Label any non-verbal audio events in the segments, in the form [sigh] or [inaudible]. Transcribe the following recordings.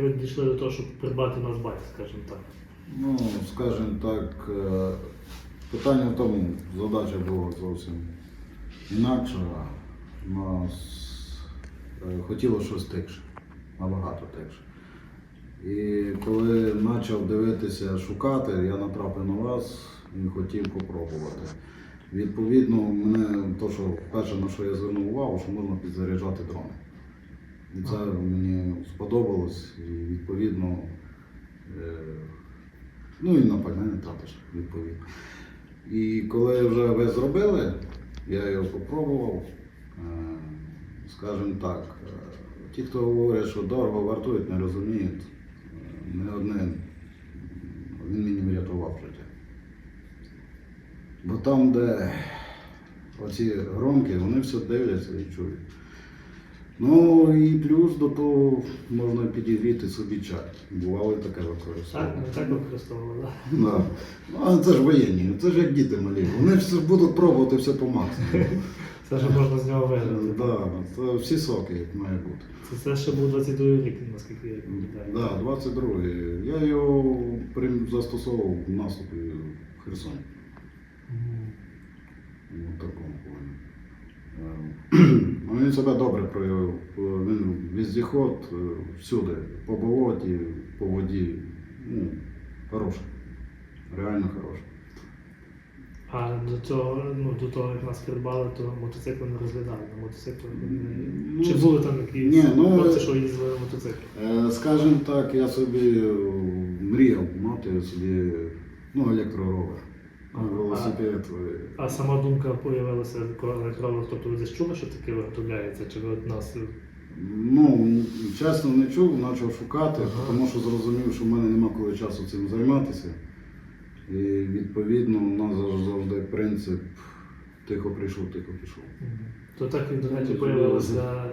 Ви дійшли до того, щоб придбати наш байк, скажімо так. Ну, скажімо так, е, питання в тому, задача була зовсім інакша. Нас е, хотіло щось тихше, набагато тихше. І коли почав дивитися, шукати, я натрапив на вас і хотів попробувати. Відповідно, мене то, що перше, на що я звернув увагу, що можна підзаряджати дрони. І це мені сподобалось, і відповідно. е, Ну і на пальне також, відповідно. І коли вже ви зробили, я його спробував. Скажімо так, е, ті, хто говорять, що дорого вартують, не розуміють. Е, Не одне він мені врятував життя. Бо там, де оці громки, вони все дивляться і чують. Ну і плюс до того можна підігріти собі чай. Бувало і таке Так, використовувати. ми так використовували. так? Да. Ну, а це ж воєнні, це ж як діти малі. Вони все будуть пробувати все по максимуму. Це ж можна з нього виграти. Да, це всі соки, як має бути. Це, це ще був 22 рік, наскільки я пам'ятаю. Да, 22-й. Я його прям застосовував в наступі в Херсоні. Мгм. В такому плані. [clears throat] Е, ну, Він себе добре проявив. Він віздіход е, всюди, по болоті, по воді. Ну, хороший. Реально хороший. А до цього, ну, до того, як нас придбали, то мотоцикли не розглядали. На мотоцикли не... Ну, Чи були там якісь ні, ну, хлопці, що їздили на мотоциклі? Е, Скажімо так, я собі е, мріяв мати собі ну, електроровер. Велосипед. е, А сама думка появилася, коли електровер, тобто ви десь чули, що таке виготовляється? Чи ви нас Ну, чесно не чув, почав шукати, Ага. тому що зрозумів, що в мене нема коли часу цим займатися. І відповідно у нас завжди- принцип тихо прийшов, тихо пішов. То так і речі появилося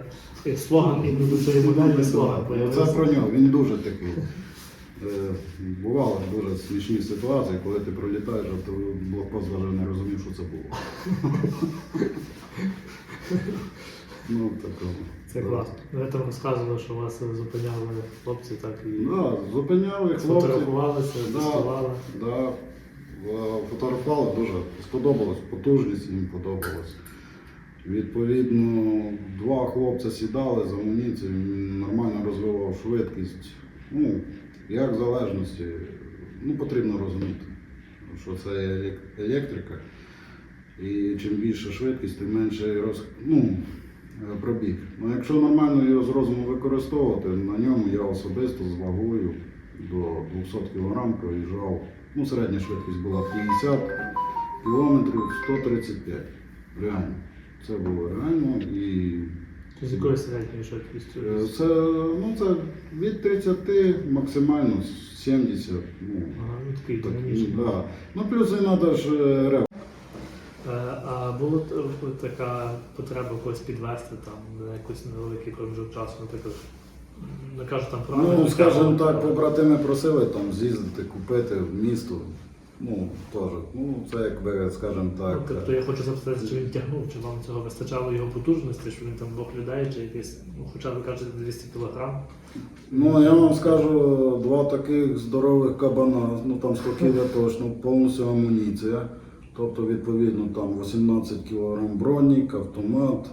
е, слоган іменно до цієї моделі слоган Це про нього, він дуже такий. Е, Бували дуже смішні ситуації, коли ти пролітаєш, а то блокпост навіть не розумів, що це було. [laughs] Ну. Це класно. Ви там розказували, що вас зупиняли хлопці, так і Да, зупиняли хлопці. сфотографувалися, Да. тестували. Да, е, фотографували дуже сподобалось, потужність їм подобалась. Відповідно, два хлопці сідали з амуніцією, нормально розвивав швидкість. Ну, як залежності, ну потрібно розуміти, що це електрика. І чим більше швидкість, тим менше роз, ну, пробіг. Ну, якщо нормально його з розуму використовувати, на ньому я особисто з вагою до 200 кг проїжджав. Ну, середня швидкість була 50 кілометрів 135. Реально. Це було реально. І З якою середньою швидкістю? е, це, ну, це від 30 максимально 70. Ну, Ага, ну такий так, динамічний. да. ну плюс і треба ж е, рев. Е, А була т- така потреба когось підвести там на якийсь невеликий проміжок часу, наприклад, не кажу там про Ну, скажімо так, побратими просили там з'їздити, купити в місто. Ну, теж. Ну, це як би, скажімо Ну, так. тобто я хочу запитати, чи він тягнув, чи вам цього вистачало його потужності, що він там двох людей, чи якийсь, ну хоча ви кажете 200 кілограм. Ну, я вам скажу, два таких здорових кабана, ну там 100 кг точно, повністю амуніція. Тобто, відповідно, там 18 кг бронік, автомат,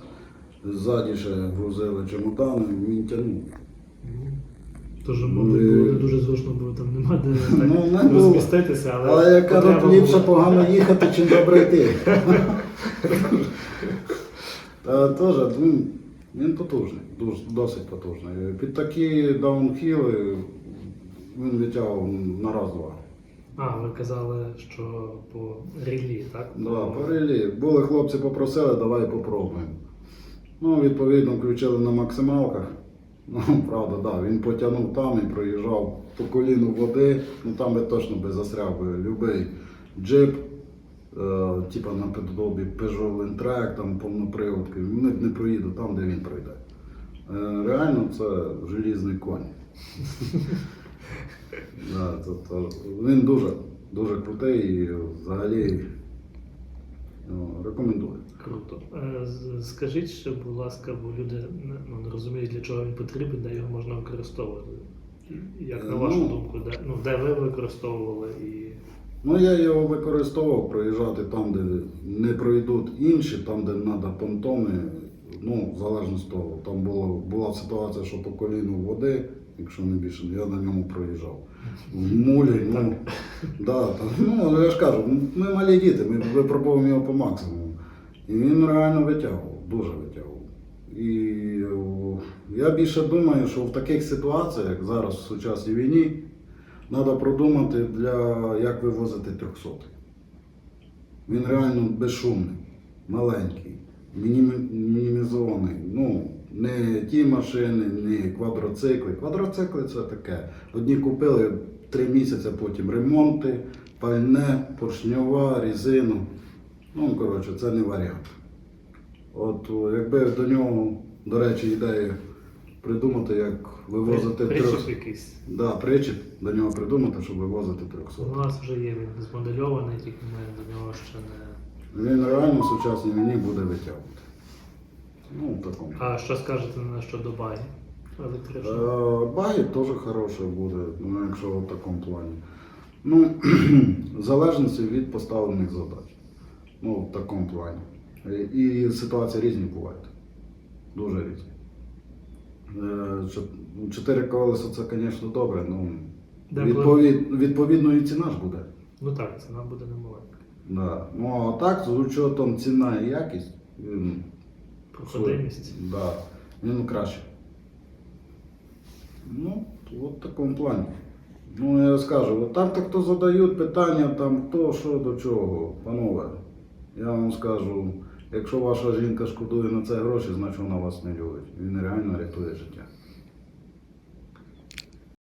ззаді ще грузили чемодани, він тягнув. Тож, Ну, мабуть, було не дуже зручно, бо там нема де Ну, не так було. розміститися, але, Але я кажу, потреба ліпше була. погано їхати, чим добре йти. [laughs] Та теж він, він потужний, дуже, досить потужний. Під такі даунхіли він витягував на раз-два. А, ви казали, що по релі, так? Да, парилі. Були хлопці попросили, давай попробуємо. Ну, відповідно, включили на максималках. Ну, [laughs] правда, да, він потягнув там і проїжджав по коліну води. Ну там би точно би застряв би любий джип, е, типа наподобі Peugeot Landtrek, там повноприводки. Вони не проїдуть там, де він пройде. Е, реально це желізний конь. [laughs] да, то, то, він дуже, дуже крутий і взагалі рекомендую. Круто. Е, Скажіть ще, будь ласка, бо люди ну, не розуміють, для чого він потрібен, де його можна використовувати. Як на Е, вашу ну- думку, де, ну, де ви використовували і. Ну, я його використовував проїжджати там, де не пройдуть інші, там, де треба понтони. Ну, в залежності того, там було, була ситуація, що по коліну води, якщо не більше, я на ньому проїжджав. В мулі, ну, да, ну, я ж кажу, ми малі діти, ми випробовуємо його по максимуму. І він реально витягував, дуже витягував. І я більше думаю, що в таких ситуаціях, як зараз в сучасній війні, треба продумати, для, як вивозити 300. Він реально безшумний, маленький, мінімізований. Ну, не ті машини, не квадроцикли. Квадроцикли це таке. Одні купили три місяці, потім ремонти, пальне, поршньова, резину. Ну, коротше, це не варіант. От якби до нього, до речі, ідея придумати, як вивозити Причіп 300. якийсь. Да, причіп до нього придумати, щоб вивозити 300. У нас вже є він змодельований, тільки ми до нього ще не. Він реально в сучасній війні буде витягувати. Ну, в такому. А що скажете на щодо баги електричного? Е, Баги теж хороше буде, ну, якщо в такому плані. Ну, [clears throat] в залежності від поставлених задач. Ну, в такому плані. І ситуації різні бувають. Дуже різні. Е, Чотири колеса це, звісно, добре, ну відповід, відповідно і ціна ж буде. Ну так, ціна буде немаленька. Да. Ну, а так, з учетом ціна і якість, Проходимість. да, він краще. Ну, от в такому плані. Ну, я скажу, от там то хто задають питання, там хто, що до чого, панове. Я вам скажу, якщо ваша жінка шкодує на це гроші, значить вона вас не любить. Він реально рятує життя.